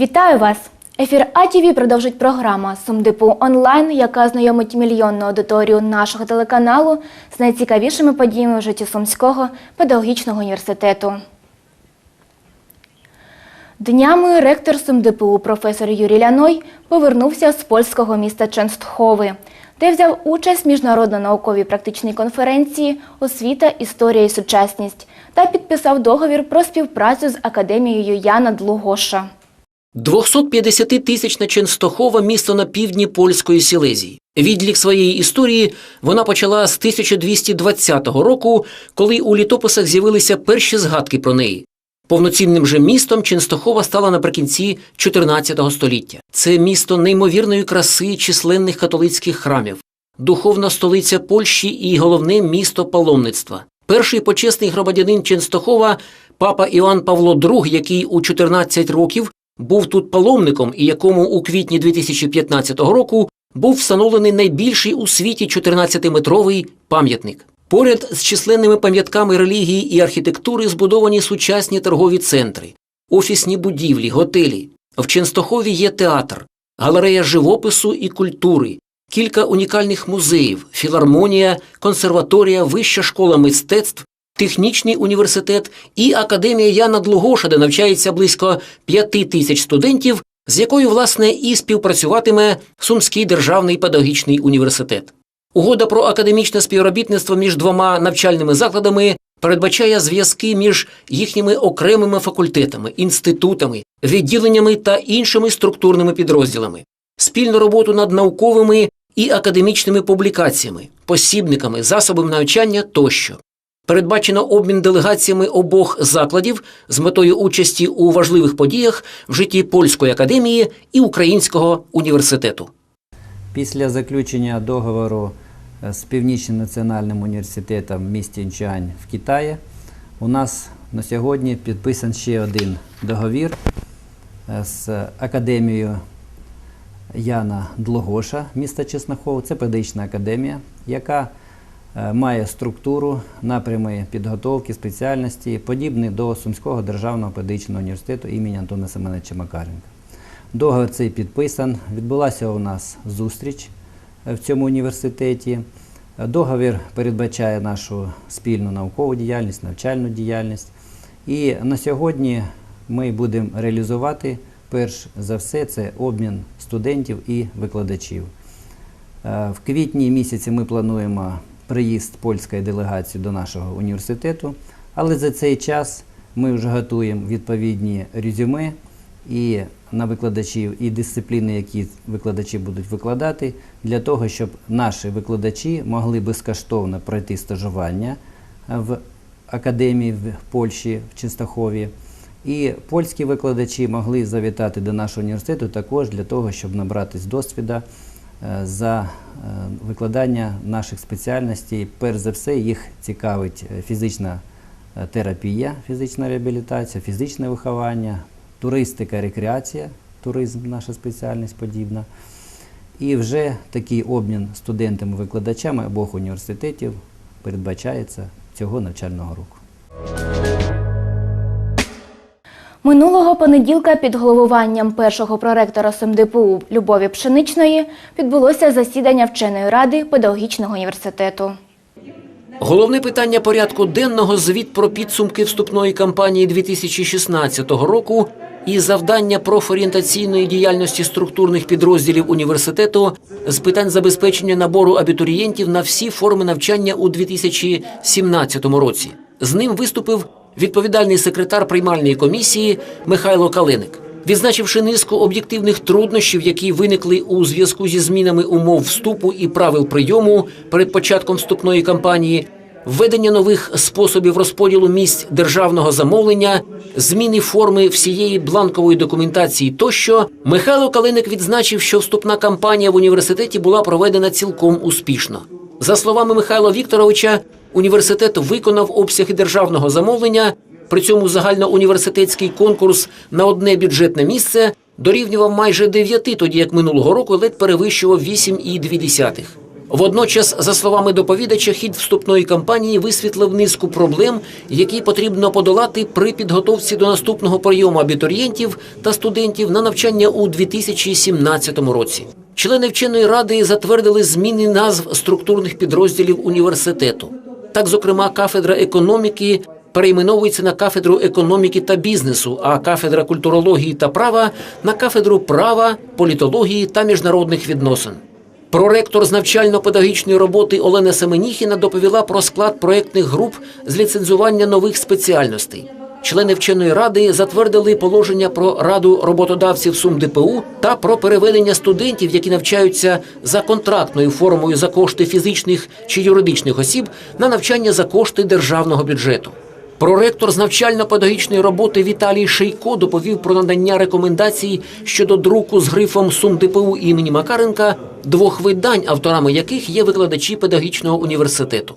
Вітаю вас! Ефір АТВ продовжить програма Сумдипу онлайн, яка знайомить мільйонну аудиторію нашого телеканалу з найцікавішими подіями в житті Сумського педагогічного університету. Днями ректор СумДПУ професор Юрій Ляной повернувся з польського міста Ченстхови, де взяв участь в міжнародно-науковій практичній конференції Освіта, історія і сучасність та підписав договір про співпрацю з академією Яна Длугоша. 250-тисячна Ченстохова – місто на півдні польської Сілезії. Відлік своєї історії вона почала з 1220 року, коли у літописах з'явилися перші згадки про неї. Повноцінним же містом Ченстохова стала наприкінці 14 століття. Це місто неймовірної краси численних католицьких храмів, духовна столиця Польщі і головне місто паломництва. Перший почесний громадянин Ченстохова – папа Іоанн Павло II, який у 14 років був тут паломником і якому у квітні 2015 року був встановлений найбільший у світі 14-метровий пам'ятник. Поряд з численними пам'ятками релігії і архітектури збудовані сучасні торгові центри, офісні будівлі, готелі. В Ченстохові є театр, галерея живопису і культури, кілька унікальних музеїв, філармонія, консерваторія, вища школа мистецтв, технічний університет і академія Яна Длугоша, де навчається близько п'яти тисяч студентів, з якою, власне, і співпрацюватиме Сумський державний педагогічний університет. Угода про академічне співробітництво між двома навчальними закладами передбачає зв'язки між їхніми окремими факультетами, інститутами, відділеннями та іншими структурними підрозділами, спільну роботу над науковими і академічними публікаціями, посібниками, засобами навчання тощо. Передбачено обмін делегаціями обох закладів з метою участі у важливих подіях в житті польської академії і українського університету. Після заключення договору е, з Північним національним університетом в місті Інчуань в Китаї у нас на сьогодні підписан ще один договір е, з академією Яна Длогоша міста Чеснохов. Це педагогічна академія, яка має структуру, напрями підготовки, спеціальності, подібні до Сумського державного педагогічного університету імені Антона Семеновича Макаренка. Договір цей підписан. Відбулася у нас зустріч е, в цьому університеті. Е, Договір передбачає нашу спільну наукову діяльність, навчальну діяльність. І на сьогодні ми будемо реалізувати перш за все це обмін студентів і викладачів. Е, В квітні місяці ми плануємо приїзд польської делегації до нашого університету, але за цей час ми вже готуємо відповідні резюме і на викладачів, і дисципліни, які викладачі будуть викладати, для того, щоб наші викладачі могли безкоштовно пройти стажування в академії в Польщі, в Чистахові. І польські викладачі могли завітати до нашого університету також для того, щоб набратись досвіду за е, викладання наших спеціальностей. Перш за все, їх цікавить е, фізична е, терапія, фізична реабілітація, фізичне виховання, туристика, рекреація, туризм, наша спеціальність подібна. І вже такий обмін студентами-викладачами обох університетів передбачається цього навчального року. Минулого понеділка під головуванням першого проректора СМДПУ Любові Пшеничної відбулося засідання вченої ради педагогічного університету. Головне питання порядку денного звіт про підсумки вступної кампанії 2016 року і завдання профорієнтаційної діяльності структурних підрозділів університету з питань забезпечення набору абітурієнтів на всі форми навчання у 2017 році. З ним виступив відповідальний секретар приймальної комісії Михайло Калиник. Відзначивши низку об'єктивних труднощів, які виникли у зв'язку зі змінами умов вступу і правил прийому перед початком вступної кампанії, введення нових способів розподілу місць державного замовлення, зміни форми всієї бланкової документації тощо, Михайло Калиник відзначив, що вступна кампанія в університеті була проведена цілком успішно. За словами Михайла Вікторовича, університет виконав обсяги державного замовлення. При цьому загальноуніверситетський конкурс на одне бюджетне місце дорівнював майже 9, тоді як минулого року ледь перевищував 8,2. Водночас, за словами доповідача, хід вступної кампанії висвітлив низку проблем, які потрібно подолати при підготовці до наступного прийому абітурієнтів та студентів на навчання у 2017 році. Члени вченої ради затвердили зміни назв структурних підрозділів університету. Так, зокрема, кафедра економіки перейменовується на кафедру економіки та бізнесу, а кафедра культурології та права на кафедру права, політології та міжнародних відносин. Проректор з навчально-педагогічної роботи Олена Семеніхіна доповіла про склад проєктних груп з ліцензування нових спеціальностей. Члени вченої ради затвердили положення про раду роботодавців СумДПУ та про переведення студентів, які навчаються за контрактною формою за кошти фізичних чи юридичних осіб, на навчання за кошти державного бюджету. Проректор з навчально-педагогічної роботи Віталій Шейко доповів про надання рекомендацій щодо друку з грифом СумДПУ імені Макаренка двох видань, авторами яких є викладачі педагогічного університету.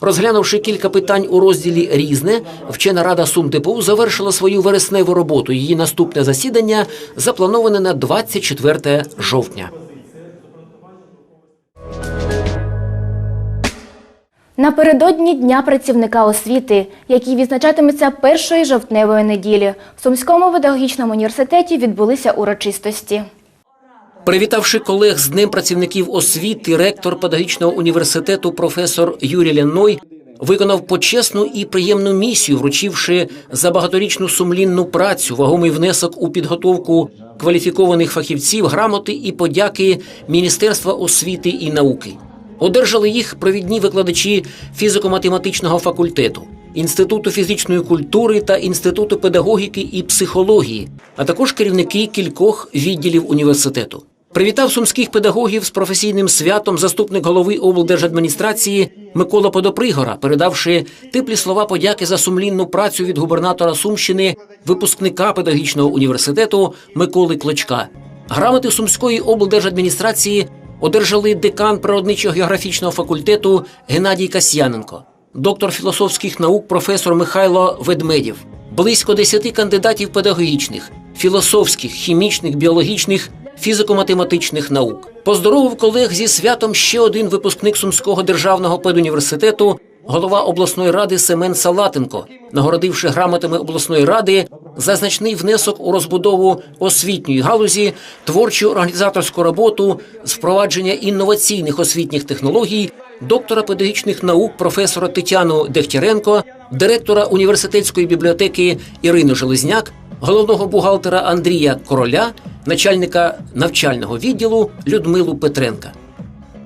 Розглянувши кілька питань у розділі Різне, вчена рада СумДПУ завершила свою вересневу роботу. Її наступне засідання заплановане на 24 жовтня. Напередодні Дня працівника освіти, який відзначатиметься першої жовтневої неділі, в Сумському педагогічному університеті відбулися урочистості. Привітавши колег з Днем працівників освіти, ректор педагогічного університету професор Юрій Ляной виконав почесну і приємну місію, вручивши за багаторічну сумлінну працю, вагомий внесок у підготовку кваліфікованих фахівців, грамоти і подяки Міністерства освіти і науки. Одержали їх провідні викладачі фізико-математичного факультету, Інституту фізичної культури та Інституту педагогіки і психології, а також керівники кількох відділів університету. Привітав сумських педагогів з професійним святом заступник голови облдержадміністрації Микола Подопригора, передавши теплі слова подяки за сумлінну працю від губернатора Сумщини, випускника педагогічного університету Миколи Клочка. Грамоти Сумської облдержадміністрації одержали декан природничо-географічного факультету Геннадій Касьяненко, доктор філософських наук професор Михайло Ведмедєв, близько десяти кандидатів педагогічних, філософських, хімічних, біологічних, фізико-математичних наук. Поздоровив колег зі святом ще один випускник Сумського державного педуніверситету, голова обласної ради Семен Салатенко, нагородивши грамотами обласної ради за значний внесок у розбудову освітньої галузі, творчу організаторську роботу впровадження інноваційних освітніх технологій, доктора педагогічних наук професора Тетяну Дегтяренко, директора університетської бібліотеки Ірину Железняк, головного бухгалтера Андрія Короля, начальника навчального відділу Людмилу Петренка.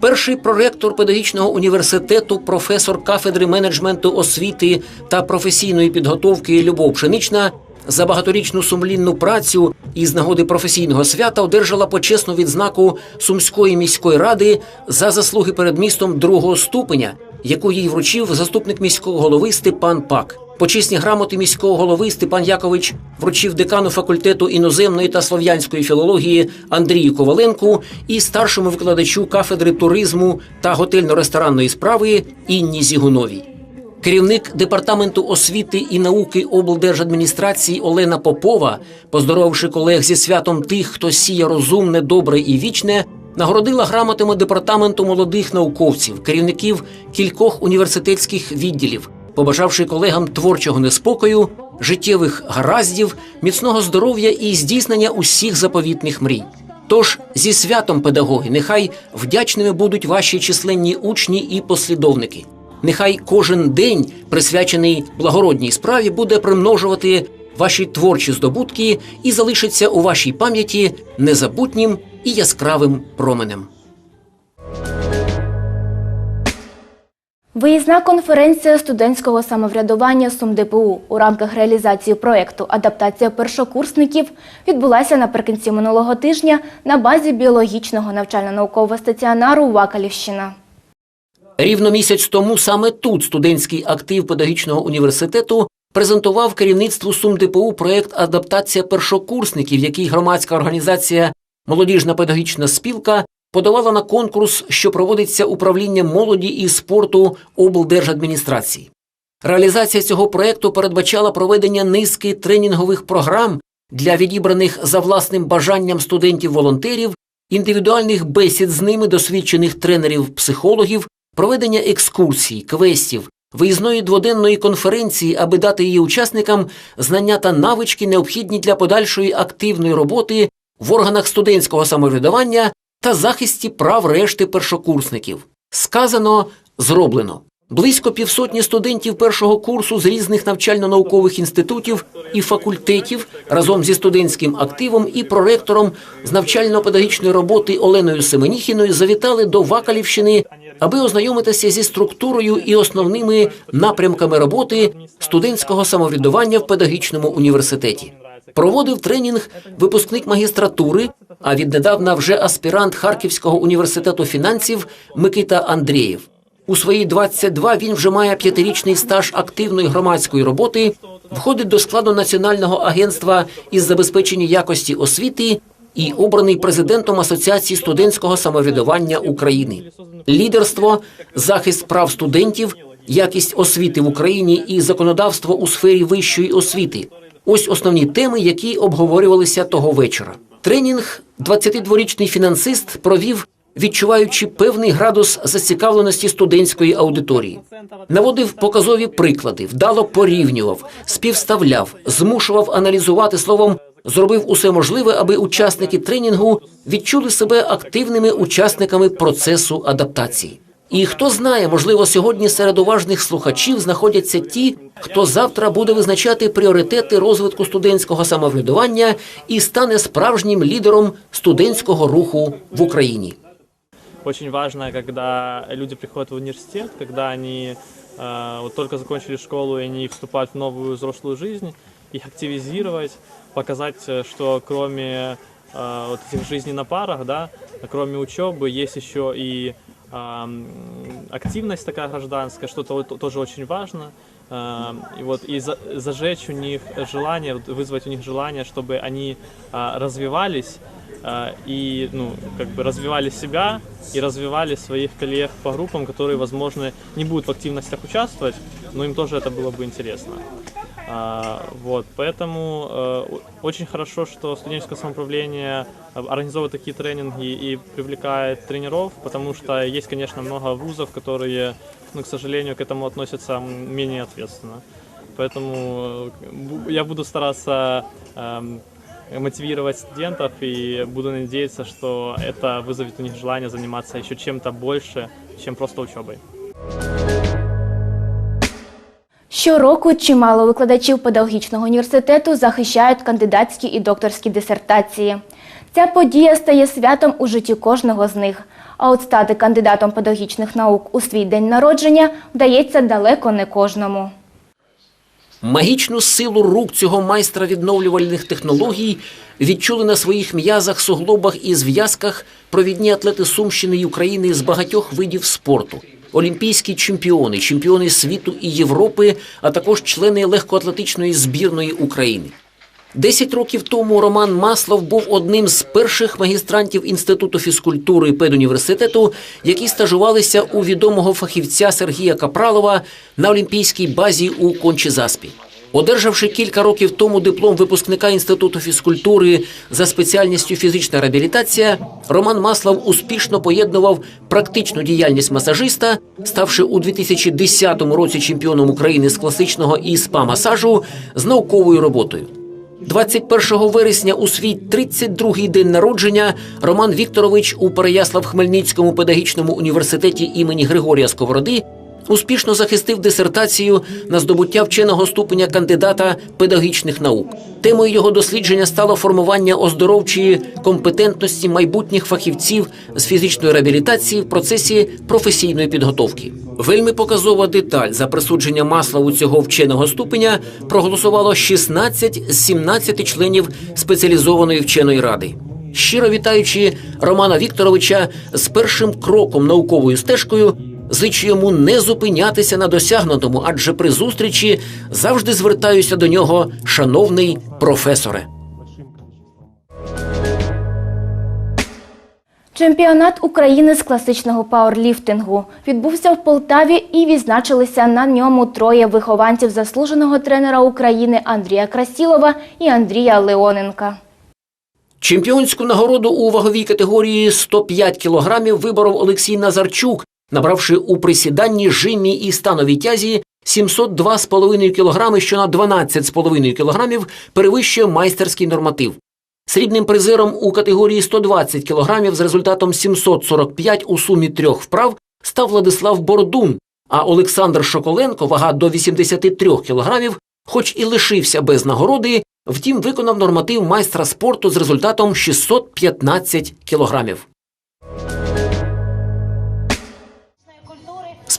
Перший проректор педагогічного університету, професор кафедри менеджменту освіти та професійної підготовки Любов Пшенична за багаторічну сумлінну працю і з нагоди професійного свята одержала почесну відзнаку Сумської міської ради за заслуги перед містом другого ступеня, яку їй вручив заступник міського голови Степан Пак. Почесні грамоти міського голови Степан Якович вручив декану факультету іноземної та слов'янської філології Андрію Коваленку і старшому викладачу кафедри туризму та готельно-ресторанної справи Інні Зігуновій. Керівник департаменту освіти і науки облдержадміністрації Олена Попова, поздоровивши колег зі святом тих, хто сіє розумне, добре і вічне, нагородила грамотами департаменту молодих науковців, керівників кількох університетських відділів, побажавши колегам творчого неспокою, життєвих гараздів, міцного здоров'я і здійснення усіх заповітних мрій. Тож зі святом педагоги, нехай вдячними будуть ваші численні учні і послідовники. Нехай кожен день, присвячений благородній справі, буде примножувати ваші творчі здобутки і залишиться у вашій пам'яті незабутнім і яскравим променем. Виїзна конференція студентського самоврядування СумДПУ у рамках реалізації проєкту Адаптація першокурсників відбулася наприкінці минулого тижня на базі біологічного навчально-наукового стаціонару Вакалівщина. Рівно місяць тому саме тут студентський актив педагогічного університету презентував керівництву СумДПУ проєкт Адаптація першокурсників, який громадська організація Молодіжна педагогічна спілка подавала на конкурс, що проводиться управлінням молоді і спорту облдержадміністрації. Реалізація цього проєкту передбачала проведення низки тренінгових програм для відібраних за власним бажанням студентів-волонтерів індивідуальних бесід з ними досвідчених тренерів-психологів, проведення екскурсій, квестів, виїзної дводенної конференції, аби дати її учасникам знання та навички, необхідні для подальшої активної роботи в органах студентського самоврядування та захисті прав решти першокурсників. Сказано, зроблено. Близько півсотні студентів першого курсу з різних навчально-наукових інститутів і факультетів разом зі студентським активом і проректором з навчально-педагогічної роботи Оленою Семеніхіною завітали до Вакалівщини, аби ознайомитися зі структурою і основними напрямками роботи студентського самоврядування в педагогічному університеті. Проводив тренінг випускник магістратури, а віднедавна вже аспірант Харківського університету фінансів Микита Андрієв. У свої 22 він вже має п'ятирічний стаж активної громадської роботи, входить до складу Національного агентства із забезпечення якості освіти і обраний президентом Асоціації студентського самоврядування України. Лідерство, захист прав студентів, якість освіти в Україні і законодавство у сфері вищої освіти. Ось основні теми, які обговорювалися того вечора. Тренінг 22-річний фінансист провів, відчуваючи певний градус зацікавленості студентської аудиторії. Наводив показові приклади, вдало порівнював, співставляв, змушував аналізувати словом, зробив усе можливе, аби учасники тренінгу відчули себе активними учасниками процесу адаптації. І хто знає, можливо, сьогодні серед уважних слухачів знаходяться ті, хто завтра буде визначати пріоритети розвитку студентського самоврядування і стане справжнім лідером студентського руху в Україні. Очень важно, когда люди приходят в университет, когда они э, вот только закончили школу и они вступают в новую взрослую жизнь, их активизировать, показать, э, что кроме э, вот этих жизней на парах, да, кроме учебы, есть еще и ам, активность такая гражданская, что то, то- тоже очень важно. Э, И вот и за- зажечь у них желание, вот вызвать у них желание, чтобы они а, развивались а, и ну, как бы развивали себя и развивали своих коллег по группам, которые, возможно, не будут в активностях участвовать, но им тоже это было бы интересно. А, вот, поэтому э, о- очень хорошо, что студенческое самоуправление э, организовывает такие тренинги и привлекает тренеров, потому что есть, конечно, много вузов, которые, ну, к сожалению, к этому относятся м, менее ответственно. Поэтому э, бу- я буду стараться эм, мотивировать студентов и буду надеяться, что это вызовет у них желание заниматься еще чем-то больше, чем просто учебой. Щороку чимало викладачів педагогічного університету захищають кандидатські і докторські дисертації. Ця подія стає святом у житті кожного з них. А от стати кандидатом педагогічних наук у свій день народження вдається далеко не кожному. Магічну силу рук цього майстра відновлювальних технологій відчули на своїх м'язах, суглобах і зв'язках провідні атлети Сумщини й України з багатьох видів спорту. Олімпійські чемпіони, чемпіони світу і Європи, а також члени легкоатлетичної збірної України. Десять років тому Роман Маслов був одним з перших магістрантів Інституту фізкультури педуніверситету, які стажувалися у відомого фахівця Сергія Капралова на олімпійській базі у Кончі-Заспі. Одержавши кілька років тому диплом випускника Інституту фізкультури за спеціальністю фізична реабілітація, Роман Маслов успішно поєднував практичну діяльність масажиста, ставши у 2010 році чемпіоном України з класичного і спа-масажу з науковою роботою. 21 вересня у свій 32-й день народження Роман Вікторович у Переяслав-Хмельницькому педагогічному університеті імені Григорія Сковороди успішно захистив дисертацію на здобуття вченого ступеня кандидата педагогічних наук. Темою його дослідження стало формування оздоровчої компетентності майбутніх фахівців з фізичної реабілітації в процесі професійної підготовки. Вельми показова деталь за присудження масла у цього вченого ступеня проголосувало 16 з 17 членів спеціалізованої вченої ради. Щиро вітаючи Романа Вікторовича з першим кроком науковою стежкою, зичу йому не зупинятися на досягнутому, адже при зустрічі завжди звертаюся до нього, шановний професоре. Чемпіонат України з класичного пауерліфтингу відбувся в Полтаві і відзначилися на ньому троє вихованців заслуженого тренера України Андрія Красілова і Андрія Леоненка. Чемпіонську нагороду у ваговій категорії 105 кілограмів виборов Олексій Назарчук, набравши у присіданні, жимі і становій тязі 702,5 кілограми, що на 12,5 кілограмів перевищує майстерський норматив. Срібним призером у категорії 120 кілограмів з результатом 745 у сумі трьох вправ став Владислав Бордун, а Олександр Шоколенко, вага до 83 кілограмів, хоч і лишився без нагороди, втім виконав норматив майстра спорту з результатом 615 кілограмів.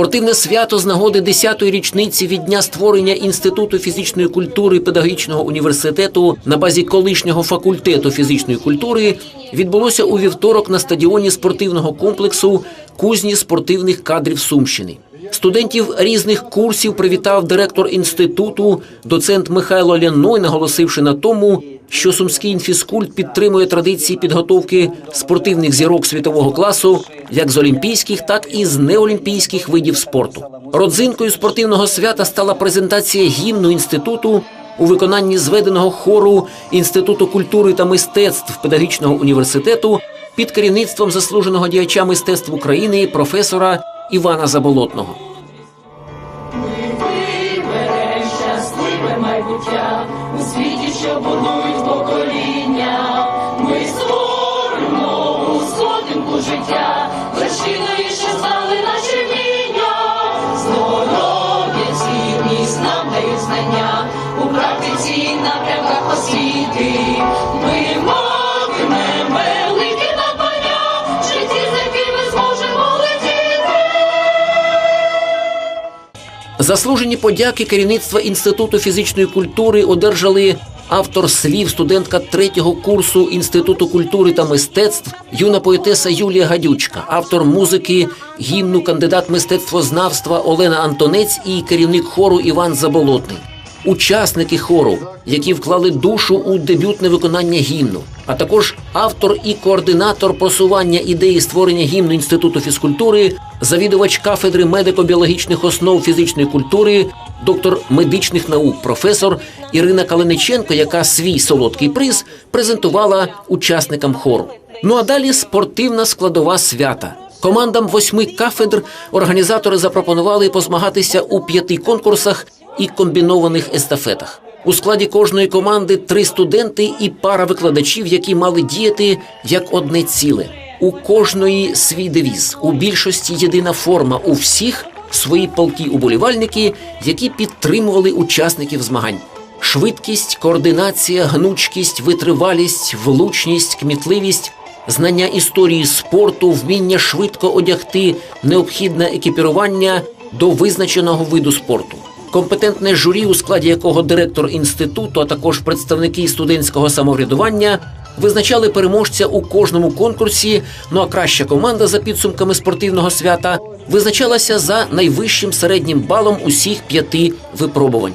Спортивне свято з нагоди 10-ї річниці від дня створення Інституту фізичної культури Педагогічного університету на базі колишнього факультету фізичної культури відбулося у вівторок на стадіоні спортивного комплексу кузні спортивних кадрів Сумщини. Студентів різних курсів привітав директор інституту, доцент Михайло Ляной, наголосивши на тому, що сумський інфіскульт підтримує традиції підготовки спортивних зірок світового класу як з олімпійських, так і з неолімпійських видів спорту. Родзинкою спортивного свята стала презентація гімну інституту у виконанні зведеного хору Інституту культури та мистецтв педагогічного університету під керівництвом заслуженого діяча мистецтв України професора Івана Заболотного. Вибере щасливе майбуття у світі, що будують покоління. Ми створимо сходинку життя, вершиною, знали наші вміння. Здоров'я цінність нам дають знання у практиці напрямках освіти. Ми Заслужені подяки керівництва Інституту фізичної культури одержали автор слів, студентка третього курсу Інституту культури та мистецтв, юна поетеса Юлія Гадючка, автор музики, гімну, кандидат мистецтвознавства Олена Антонець і керівник хору Іван Заболотний. Учасники хору, які вклали душу у дебютне виконання гімну, а також автор і координатор просування ідеї створення гімну Інституту фізкультури, завідувач кафедри медико-біологічних основ фізичної культури, доктор медичних наук, професор Ірина Калиниченко, яка свій солодкий приз презентувала учасникам хору. Ну а далі спортивна складова свята. Командам восьми кафедр організатори запропонували позмагатися у п'яти конкурсах і комбінованих естафетах. У складі кожної команди три студенти і пара викладачів, які мали діяти як одне ціле. У кожної свій девіз, у більшості єдина форма, у всіх свої полки уболівальники, які підтримували учасників змагань. Швидкість, координація, гнучкість, витривалість, влучність, кмітливість, знання історії спорту, вміння швидко одягти необхідне екіпірування до визначеного виду спорту. Компетентне журі, у складі якого директор інституту, а також представники студентського самоврядування визначали переможця у кожному конкурсі. Ну а краща команда за підсумками спортивного свята визначалася за найвищим середнім балом усіх п'яти випробувань.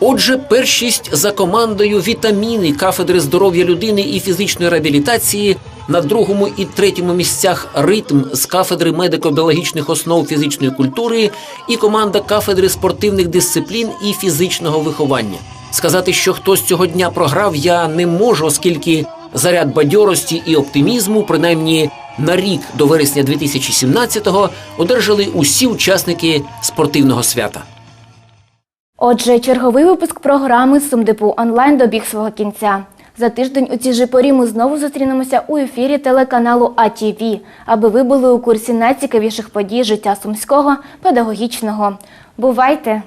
Отже, першість за командою вітаміни кафедри здоров'я людини і фізичної реабілітації на другому і третьому місцях ритм з кафедри медико-біологічних основ фізичної культури і команда кафедри спортивних дисциплін і фізичного виховання. Сказати, що хтось цього дня програв, я не можу, оскільки заряд бадьорості і оптимізму, принаймні на рік до вересня 2017-го, одержали усі учасники спортивного свята. Отже, черговий випуск програми Сумдепу онлайн добіг свого кінця. За тиждень у цій же порі ми знову зустрінемося у ефірі телеканалу АТВ, аби ви були у курсі найцікавіших подій життя сумського педагогічного. Бувайте!